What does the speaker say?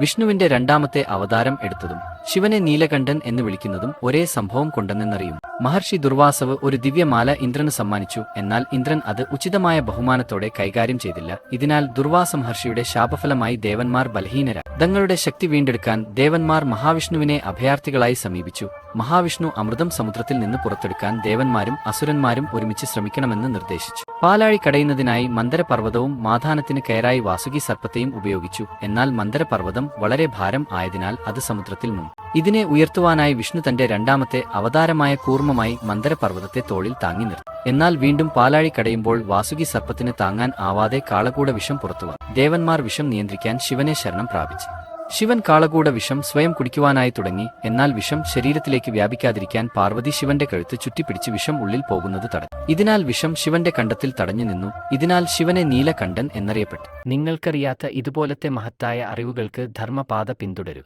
വിഷ്ണുവിന്റെ രണ്ടാമത്തെ അവതാരം എടുത്തതും ശിവനെ നീലകണ്ഠൻ എന്ന് വിളിക്കുന്നതും ഒരേ സംഭവം കൊണ്ടെന്നറിയും മഹർഷി ദുർവാസവ് ഒരു ദിവ്യമാല ഇന്ദ്രന് സമ്മാനിച്ചു. എന്നാൽ ഇന്ദ്രൻ അത് ഉചിതമായ ബഹുമാനത്തോടെ കൈകാര്യം ചെയ്തില്ല. ഇതിനാൽ ദുർവാസ മഹർഷിയുടെ ശാപഫലമായി ദേവന്മാർ ബലഹീനരായി. തങ്ങളുടെ ശക്തി വീണ്ടെടുക്കാൻ ദേവന്മാർ മഹാവിഷ്ണുവിനെ അഭയാർത്ഥികളായി സമീപിച്ചു. മഹാവിഷ്ണു അമൃതം സമുദ്രത്തിൽ നിന്ന് പുറത്തെടുക്കാൻ ദേവന്മാരും അസുരന്മാരും ഒരുമിച്ച് ശ്രമിക്കണമെന്ന് നിർദ്ദേശിച്ചു. പാലാഴി കടയുന്നതിനായി മന്ദരപർവതവും മാധാനത്തിന് കയറായി വാസുകി സർപ്പത്തെയും ഉപയോഗിച്ചു. എന്നാൽ മന്ദരപർവതം വളരെ ഭാരം ആയതിനാൽ അത് സമുദ്രത്തിൽ മുങ്ങി ഇതിനെ ഉയർത്തുവാനായി വിഷ്ണു തന്റെ രണ്ടാമത്തെ അവതാരമായ കൂർമ്മമായി മന്ദരപർവതത്തെ തോളിൽ താങ്ങി നിർത്തി. എന്നാൽ വീണ്ടും പാലാഴി കടയുമ്പോൾ വാസുകി സർപ്പത്തിന് താങ്ങാൻ ആവാതെ കാളകൂട വിഷം പുറത്തുവന്നു ദേവന്മാർ വിഷം നിയന്ത്രിക്കാൻ ശിവനെ ശരണം പ്രാപിച്ചു. ശിവൻ കാളകൂട വിഷം സ്വയം കുടിക്കുവാനായി തുടങ്ങി എന്നാൽ വിഷം ശരീരത്തിലേക്ക് വ്യാപിക്കാതിരിക്കാൻ പാർവതി ശിവന്റെ കഴുത്ത് ചുറ്റിപ്പിടിച്ച് വിഷം ഉള്ളിൽ പോകുന്നത് തടഞ്ഞു. ഇതിനാൽ വിഷം ശിവന്റെ കണ്ടത്തിൽ തടഞ്ഞു നിന്നു. ഇതിനാൽ ശിവനെ നീലകണ്ഠൻ എന്നറിയപ്പെട്ടു. നിങ്ങൾക്കറിയാത്ത ഇതുപോലത്തെ മഹത്തായ അറിവുകൾക്ക് ധർമ്മപാത പിന്തുടരുക.